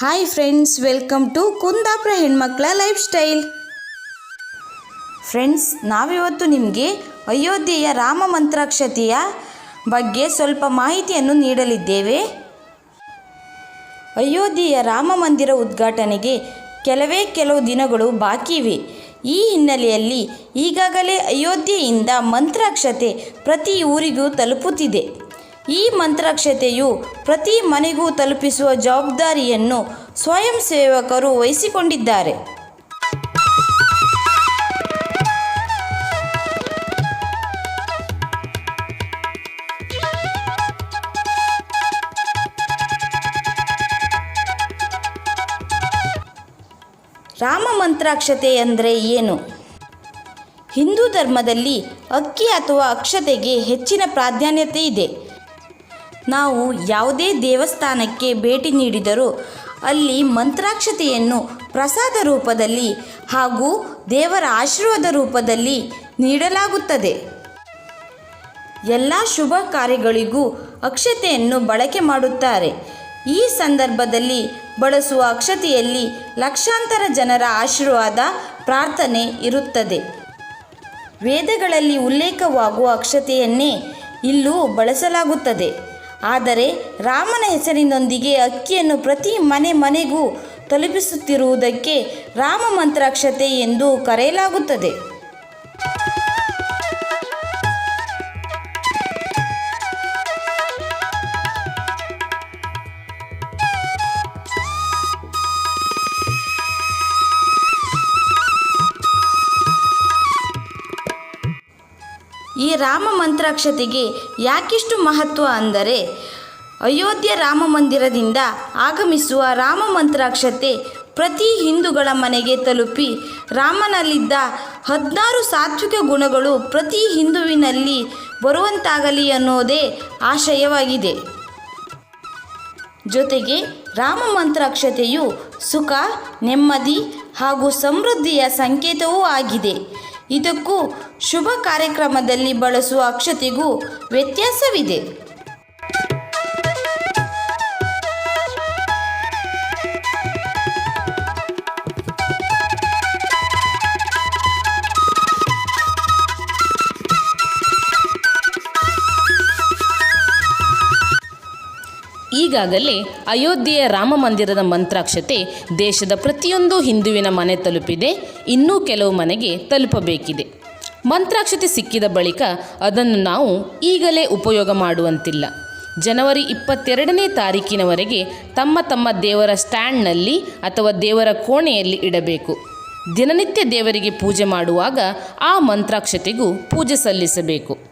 Hi friends welcome to Kundapura ಹೆಣ್ಮಕ್ಳ life style friends ನಾವಿವತ್ತು ನಿಮಗೆ ಅಯೋಧ್ಯೆಯ ರಾಮ ಮಂತ್ರಾಕ್ಷತೆಯ ಬಗ್ಗೆ ಸ್ವಲ್ಪ ಮಾಹಿತಿಯನ್ನು ನೀಡಲಿದ್ದೇವೆ. ಅಯೋಧ್ಯೆಯ ರಾಮ ಮಂದಿರ ಉದ್ಘಾಟನೆಗೆ ಕೆಲವೇ ಕೆಲವು ದಿನಗಳು ಬಾಕಿ ಇವೆ. ಈ ಹಿನ್ನೆಲೆಯಲ್ಲಿ ಈಗಾಗಲೇ ಅಯೋಧ್ಯೆಯಿಂದ ಮಂತ್ರಾಕ್ಷತೆ ಪ್ರತಿ ಊರಿಗೂ ತಲುಪುತ್ತಿದೆ. ಈ ಮಂತ್ರಾಕ್ಷತೆಯು ಪ್ರತಿ ಮನೆಗೂ ತಲುಪಿಸುವ ಜವಾಬ್ದಾರಿಯನ್ನು ಸ್ವಯಂ ಸೇವಕರು ವಹಿಸಿಕೊಂಡಿದ್ದಾರೆ. ರಾಮ ಮಂತ್ರಾಕ್ಷತೆ ಅಂದರೆ ಏನು? ಹಿಂದೂ ಧರ್ಮದಲ್ಲಿ ಅಕ್ಕಿ ಅಥವಾ ಅಕ್ಷತೆಗೆ ಹೆಚ್ಚಿನ ಪ್ರಾಧಾನ್ಯತೆ ಇದೆ. ನಾವು ಯಾವುದೇ ದೇವಸ್ಥಾನಕ್ಕೆ ಭೇಟಿ ನೀಡಿದರೂ ಅಲ್ಲಿ ಮಂತ್ರಾಕ್ಷತೆಯನ್ನು ಪ್ರಸಾದ ರೂಪದಲ್ಲಿ ಹಾಗೂ ದೇವರ ಆಶೀರ್ವಾದ ರೂಪದಲ್ಲಿ ನೀಡಲಾಗುತ್ತದೆ. ಎಲ್ಲ ಶುಭ ಕಾರ್ಯಗಳಿಗೂ ಅಕ್ಷತೆಯನ್ನು ಬಳಕೆ ಮಾಡುತ್ತಾರೆ. ಈ ಸಂದರ್ಭದಲ್ಲಿ ಬಳಸುವ ಅಕ್ಷತೆಯಲ್ಲಿ ಲಕ್ಷಾಂತರ ಜನರ ಆಶೀರ್ವಾದ, ಪ್ರಾರ್ಥನೆ ಇರುತ್ತದೆ. ವೇದಗಳಲ್ಲಿ ಉಲ್ಲೇಖವಾಗುವ ಅಕ್ಷತೆಯನ್ನೇ ಇಲ್ಲೂ ಬಳಸಲಾಗುತ್ತದೆ. ಆದರೆ ರಾಮನ ಹೆಸರಿನೊಂದಿಗೆ ಅಕ್ಕಿಯನ್ನು ಪ್ರತಿ ಮನೆ ಮನೆಗೂ ತಲುಪಿಸುತ್ತಿರುವುದಕ್ಕೆ ರಾಮ ಮಂತ್ರಾಕ್ಷತೆ ಎಂದು ಕರೆಯಲಾಗುತ್ತದೆ. ಈ ರಾಮ ಮಂತ್ರಾಕ್ಷತೆಗೆ ಯಾಕಿಷ್ಟು ಮಹತ್ವ ಅಂದರೆ, ಅಯೋಧ್ಯೆ ರಾಮ ಮಂದಿರದಿಂದ ಆಗಮಿಸುವ ರಾಮ ಮಂತ್ರಾಕ್ಷತೆ ಪ್ರತಿ ಹಿಂದೂಗಳ ಮನೆಗೆ ತಲುಪಿ, ರಾಮನಲ್ಲಿದ್ದ ಹದಿನಾರು ಸಾತ್ವಿಕ ಗುಣಗಳು ಪ್ರತಿ ಹಿಂದುವಿನಲ್ಲಿ ಬರುವಂತಾಗಲಿ ಅನ್ನೋದೇ ಆಶಯವಾಗಿದೆ. ಜೊತೆಗೆ ರಾಮ ಮಂತ್ರಾಕ್ಷತೆಯು ಸುಖ, ನೆಮ್ಮದಿ ಹಾಗೂ ಸಮೃದ್ಧಿಯ ಸಂಕೇತವೂ ಆಗಿದೆ. ಇದಕ್ಕೂ ಶುಭ ಕಾರ್ಯಕ್ರಮದಲ್ಲಿ ಬಳಸುವ ಅಕ್ಷತೆಗೂ ವ್ಯತ್ಯಾಸವಿದೆ. ಈಗಾಗಲೇ ಅಯೋಧ್ಯೆಯ ರಾಮ ಮಂದಿರದ ಮಂತ್ರಾಕ್ಷತೆ ದೇಶದ ಪ್ರತಿಯೊಂದು ಹಿಂದುವಿನ ಮನೆ ತಲುಪಿದೆ, ಇನ್ನೂ ಕೆಲವು ಮನೆಗೆ ತಲುಪಬೇಕಿದೆ. ಮಂತ್ರಾಕ್ಷತೆ ಸಿಕ್ಕಿದ ಬಳಿಕ ಅದನ್ನು ನಾವು ಈಗಲೇ ಉಪಯೋಗ ಮಾಡುವಂತಿಲ್ಲ. ಜನವರಿ ಇಪ್ಪತ್ತೆರಡನೇ ತಾರೀಕಿನವರೆಗೆ ತಮ್ಮ ತಮ್ಮ ದೇವರ ಸ್ಟ್ಯಾಂಡ್ನಲ್ಲಿ ಅಥವಾ ದೇವರ ಕೋಣೆಯಲ್ಲಿ ಇಡಬೇಕು. ದಿನನಿತ್ಯ ದೇವರಿಗೆ ಪೂಜೆ ಮಾಡುವಾಗ ಆ ಮಂತ್ರಾಕ್ಷತೆಗೂ ಪೂಜೆ ಸಲ್ಲಿಸಬೇಕು.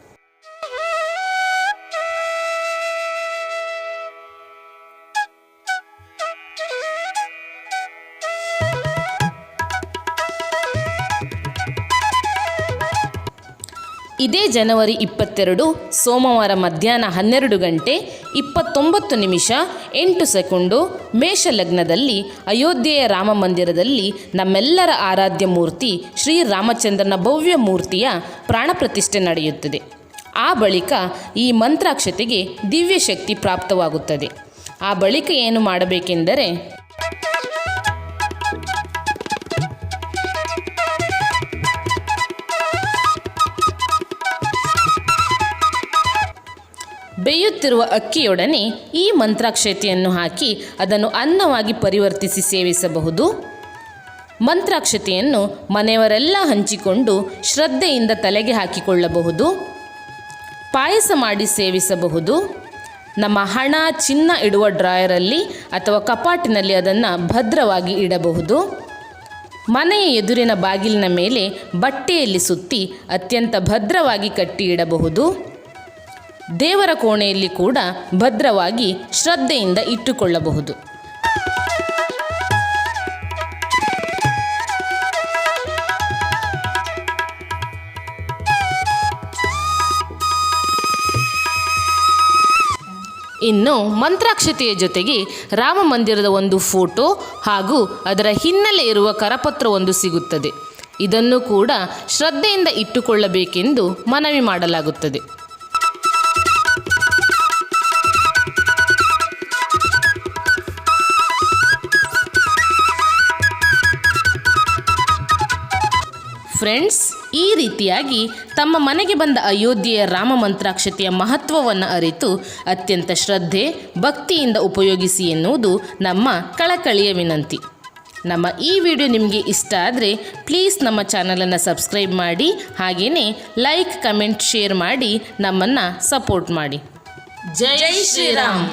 ಇದೇ ಜನವರಿ ಇಪ್ಪತ್ತೆರಡು, ಸೋಮವಾರ ಮಧ್ಯಾಹ್ನ ಹನ್ನೆರಡು ಗಂಟೆ ಇಪ್ಪತ್ತೊಂಬತ್ತು ನಿಮಿಷ ಎಂಟು ಸೆಕೆಂಡು, ಮೇಷಲಗ್ನದಲ್ಲಿ ಅಯೋಧ್ಯೆಯ ರಾಮ ಮಂದಿರದಲ್ಲಿ ನಮ್ಮೆಲ್ಲರ ಆರಾಧ್ಯ ಮೂರ್ತಿ ಶ್ರೀರಾಮಚಂದ್ರನ ಭವ್ಯ ಮೂರ್ತಿಯ ಪ್ರಾಣಪ್ರತಿಷ್ಠೆ ನಡೆಯುತ್ತದೆ. ಆ ಬಳಿಕ ಈ ಮಂತ್ರಾಕ್ಷತೆಗೆ ದಿವ್ಯ ಶಕ್ತಿ ಪ್ರಾಪ್ತವಾಗುತ್ತದೆ. ಆ ಬಳಿಕ ಏನು ಮಾಡಬೇಕೆಂದರೆ ಬೇಯುತ್ತಿರುವ ಅಕ್ಕಿಯೊಡನೆ ಈ ಮಂತ್ರಾಕ್ಷತೆಯನ್ನು ಹಾಕಿ ಅದನ್ನು ಅನ್ನವಾಗಿ ಪರಿವರ್ತಿಸಿ ಸೇವಿಸಬಹುದು. ಮಂತ್ರಾಕ್ಷತೆಯನ್ನು ಮನೆಯವರೆಲ್ಲ ಹಂಚಿಕೊಂಡು ಶ್ರದ್ಧೆಯಿಂದ ತಲೆಗೆ ಹಾಕಿಕೊಳ್ಳಬಹುದು. ಪಾಯಸ ಮಾಡಿ ಸೇವಿಸಬಹುದು. ನಮ್ಮ ಹಣ, ಚಿನ್ನ ಇಡುವ ಡ್ರಾಯರಲ್ಲಿ ಅಥವಾ ಕಪಾಟಿನಲ್ಲಿ ಅದನ್ನು ಭದ್ರವಾಗಿ ಇಡಬಹುದು. ಮನೆಯ ಎದುರಿನ ಬಾಗಿಲಿನ ಮೇಲೆ ಬಟ್ಟೆಯಲ್ಲಿ ಸುತ್ತಿ ಅತ್ಯಂತ ಭದ್ರವಾಗಿ ಕಟ್ಟಿ ಇಡಬಹುದು ದೇವರ ಕೋಣೆಯಲ್ಲಿ ಕೂಡ ಭದ್ರವಾಗಿ ಶ್ರದ್ಧೆಯಿಂದ ಇಟ್ಟುಕೊಳ್ಳಬಹುದು. ಇನ್ನು ಮಂತ್ರಾಕ್ಷತೆಯ ಜೊತೆಗೆ ರಾಮ ಮಂದಿರದ ಒಂದು ಫೋಟೋ ಹಾಗೂ ಅದರ ಹಿನ್ನೆಲೆ ಇರುವ ಕರಪತ್ರವೊಂದು ಸಿಗುತ್ತದೆ. ಇದನ್ನು ಕೂಡ ಶ್ರದ್ಧೆಯಿಂದ ಇಟ್ಟುಕೊಳ್ಳಬೇಕೆಂದು ಮನವಿ ಮಾಡಲಾಗುತ್ತದೆ. ಫ್ರೆಂಡ್ಸ್, ಈ ರೀತಿಯಾಗಿ ತಮ್ಮ ಮನೆಗೆ ಬಂದ ಅಯೋಧ್ಯೆಯ ರಾಮ ಮಂತ್ರಾಕ್ಷತೆಯ ಮಹತ್ವವನ್ನು ಅರಿತು ಅತ್ಯಂತ ಶ್ರದ್ಧೆ, ಭಕ್ತಿಯಿಂದ ಉಪಯೋಗಿಸಿ ಎನ್ನುವುದು ನಮ್ಮ ಕಳಕಳಿಯ ವಿನಂತಿ. ನಮ್ಮ ಈ ವಿಡಿಯೋ ನಿಮಗೆ ಇಷ್ಟ ಆದರೆ ಪ್ಲೀಸ್ ನಮ್ಮ ಚಾನಲನ್ನು ಸಬ್ಸ್ಕ್ರೈಬ್ ಮಾಡಿ ಹಾಗೆಯೇ ಲೈಕ್, ಕಮೆಂಟ್, ಶೇರ್ ಮಾಡಿ ನಮ್ಮನ್ನು ಸಪೋರ್ಟ್ ಮಾಡಿ. ಜೈ ಶ್ರೀರಾಮ್.